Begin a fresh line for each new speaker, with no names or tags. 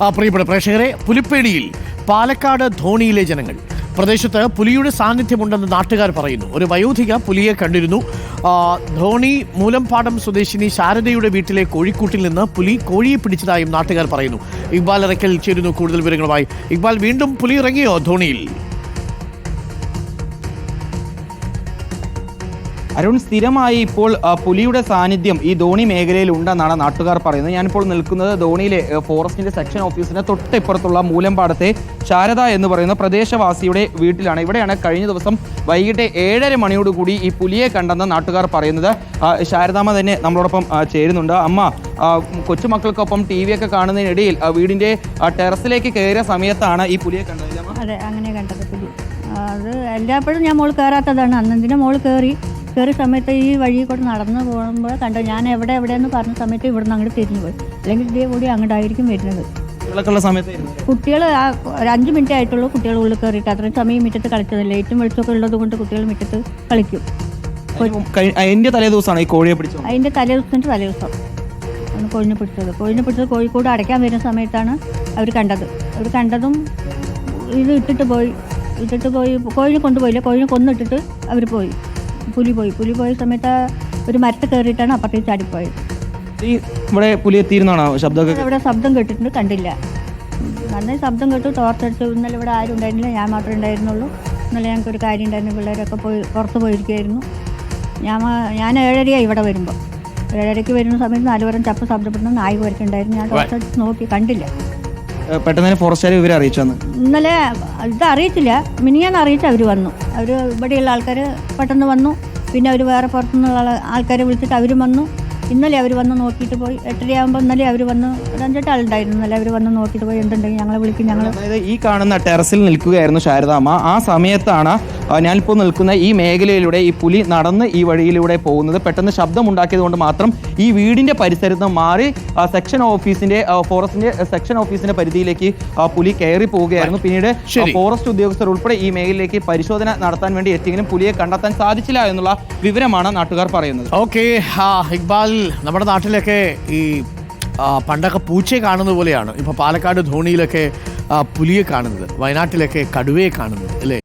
പ്രിയപ്പെട്ട പ്രേക്ഷകരെ പുലിപ്പേടിയിൽ പാലക്കാട് ധോണിയിലെ ജനങ്ങൾ. പ്രദേശത്ത് പുലിയുടെ സാന്നിധ്യമുണ്ടെന്ന് നാട്ടുകാർ പറയുന്നു. ഒരു വയോധിക പുലിയെ കണ്ടിരുന്നു. ധോണി മൂലംപാടം സ്വദേശിനി ശാരദയുടെ വീട്ടിലെ കോഴിക്കൂട്ടിൽ നിന്ന് പുലി കോഴിയെ പിടിച്ചതായും നാട്ടുകാർ പറയുന്നു. ഇക്ബാൽ ഇറക്കൽ ചേരുന്നു കൂടുതൽ വിവരങ്ങളുമായി. ഇക്ബാൽ വീണ്ടും പുലി ഇറങ്ങിയോ ധോണിയിൽ?
അരുൺ സ്ഥിരമായി ഇപ്പോൾ പുലിയുടെ സാന്നിധ്യം ഈ ധോണി മേഖലയിൽ ഉണ്ടെന്നാണ് നാട്ടുകാർ പറയുന്നത്. ഞാനിപ്പോൾ നിൽക്കുന്നത് ധോണിയിലെ ഫോറസ്റ്റിന്റെ സെക്ഷൻ ഓഫീസിന് തൊട്ടിപ്പുറത്തുള്ള മൂലമ്പാടത്തെ ശാരദ എന്ന് പറയുന്ന പ്രദേശവാസിയുടെ വീട്ടിലാണ്. ഇവിടെയാണ് കഴിഞ്ഞ ദിവസം വൈകിട്ട് ഏഴര മണിയോടുകൂടി ഈ പുലിയെ കണ്ടെന്ന് നാട്ടുകാർ പറയുന്നത്. ശാരദാമ്മ തന്നെ നമ്മളോടൊപ്പം ചേരുന്നുണ്ട്. അമ്മ കൊച്ചുമക്കൾക്കൊപ്പം ടി വി ഒക്കെ കാണുന്നതിനിടയിൽ വീടിന്റെ ടെറസിലേക്ക് കയറിയ സമയത്താണ് ഈ പുലിയെ കണ്ടത്.
അതെ അങ്ങനെ കണ്ടത് പുലി. അത് എല്ലാപ്പോഴും ഞാൻ മോൾ കയറാത്തതാണ്. അന്നെന്തിനും മോൾ കയറി? കയറിയ സമയത്ത് ഈ വഴി കൂടെ നടന്നു പോകുമ്പോൾ കണ്ടു ഞാൻ എവിടെ എവിടെയെന്ന് പറഞ്ഞ സമയത്ത് ഇവിടുന്ന് അങ്ങോട്ട് തിരിഞ്ഞു പോയി. അല്ലെങ്കിൽ ഇതേ കൂടി അങ്ങോട്ടായിരിക്കും വരുന്നത്. കുട്ടികൾ ആ ഒരു അഞ്ച് മിനിറ്റ് ആയിട്ടുള്ളൂ കുട്ടികൾ ഉള്ളിൽ കയറിയിട്ട്. അത്രയും സമയം മുറ്റത്ത് കളിച്ചതല്ലേ? ഏറ്റവും വെളിച്ചമൊക്കെ ഉള്ളത് കൊണ്ട് കുട്ടികൾ മുറ്റത്ത് കളിക്കും.
അതിന്റെ തലേ ദിവസമാണ് ഈ കോഴിയെ പിടിച്ചത്.
അതിന്റെ തലേ ദിവസത്തിന്റെ തലേ ദിവസം ആണ് കോഴിനെ പിടിച്ചത്. കോഴിനെ പിടിച്ചത് കോഴിക്കോട് അടയ്ക്കാൻ വരുന്ന സമയത്താണ് അവർ കണ്ടത്. അവർ കണ്ടതും ഇത് ഇട്ടിട്ട് പോയി. ഇട്ടിട്ട് പോയി. കോഴിനെ കൊണ്ടുപോയില്ല. കോഴിനെ കൊന്നിട്ടിട്ട് അവർ പോയി. പുലി പോയി പുലി പോയ സമയത്ത് ഒരു മരത്ത് കയറിയിട്ടാണ് അപ്പുറത്തേക്ക് ചാടിപ്പോയത്.
ഈ ഇവിടെ പുലി എത്തിയിരുന്നാണോ ശബ്ദമൊക്കെ
ഇവിടെ ശബ്ദം കേട്ടിട്ടുണ്ട് കണ്ടില്ല. നന്നായി ശബ്ദം കേട്ടു ടോർച്ചടിച്ചു ഇന്നലെ ഇവിടെ ആരും ഉണ്ടായിരുന്നില്ല ഞാൻ മാത്രമേ ഉണ്ടായിരുന്നുള്ളൂ. ഇന്നലെ ഞങ്ങൾക്ക് ഒരു കാര്യം ഉണ്ടായിരുന്നു പിള്ളേരൊക്കെ പോയി പുറത്ത് പോയിരിക്കുമായിരുന്നു ഞാൻ ഞാൻ ഏഴരയായി ഇവിടെ വരുമ്പോൾ ഏഴരയ്ക്ക് വരുന്ന സമയത്ത് നാലുപേരും ചപ്പ് ശബ്ദപ്പെടുന്ന നായി പോയിട്ടുണ്ടായിരുന്നു ഞാൻ ടോർച്ചടിച്ച് നോക്കി കണ്ടില്ല.
പെട്ടെന്ന് തന്നെ ഫോറസ്റ്റുകാർ ഇവരെ അറിയിച്ചു വന്ന്
ഇന്നലെ ഇത് അറിയിച്ചില്ല മിനിയാന്ന് അറിയിച്ചു അവർ വന്നു. അവർ ഇവിടെയുള്ള ആൾക്കാർ പെട്ടെന്ന് വന്നു. പിന്നെ അവർ വേറെ പുറത്തുനിന്നുള്ള ആൾക്കാരെ വിളിച്ചിട്ട് അവരും വന്നു. ഇന്നലെ അവർ വന്ന് നോക്കിയിട്ട് പോയി. എട്ടരയാകുമ്പോൾ ഇന്നലെ അവർ വന്ന് അഞ്ചെട്ട് ആളുണ്ടായിരുന്നു ഇന്നലെ അവർ വന്ന് നോക്കിയിട്ട് പോയി. എന്തുണ്ടെങ്കിൽ ഞങ്ങളെ വിളിക്കും. ഞങ്ങൾ
അതായത് ഈ കാണുന്ന ടെറസിൽ നിൽക്കുകയായിരുന്നു ശാരദാമ്മ. ആ സമയത്താണ് ഞാനിപ്പോൾ നിൽക്കുന്ന ഈ മേഖലയിലൂടെ ഈ പുലി നടന്ന് ഈ വഴിയിലൂടെ പോകുന്നത്. പെട്ടെന്ന് ശബ്ദമുണ്ടാക്കിയത് കൊണ്ട് മാത്രം ഈ വീടിന്റെ പരിസരത്ത് മാറി സെക്ഷൻ ഓഫീസിന്റെ ഫോറസ്റ്റിന്റെ ഫോറസ്റ്റിന്റെ സെക്ഷൻ ഓഫീസിന്റെ പരിധിയിലേക്ക് ആ, പുലി കയറി പോവുകയായിരുന്നു. പിന്നീട് ഫോറസ്റ്റ് ഉദ്യോഗസ്ഥർ ഉൾപ്പെടെ ഈ മേഖലയിലേക്ക് പരിശോധന നടത്താൻ വേണ്ടി എത്തിയെങ്കിലും പുലിയെ കണ്ടെത്താൻ സാധിച്ചില്ല എന്നുള്ള വിവരമാണ് നാട്ടുകാർ പറയുന്നത്.
ഓക്കെ ഇക്ബാൽ നമ്മുടെ നാട്ടിലൊക്കെ ഈ പണ്ടൊക്കെ പൂച്ചയെ കാണുന്ന പോലെയാണ്. ഇപ്പോൾ പാലക്കാട് ധോണിയിലൊക്കെ പുലിയെ കാണുന്നത്. വയനാട്ടിലൊക്കെ കടുവയെ കാണുന്നത് അല്ലേ?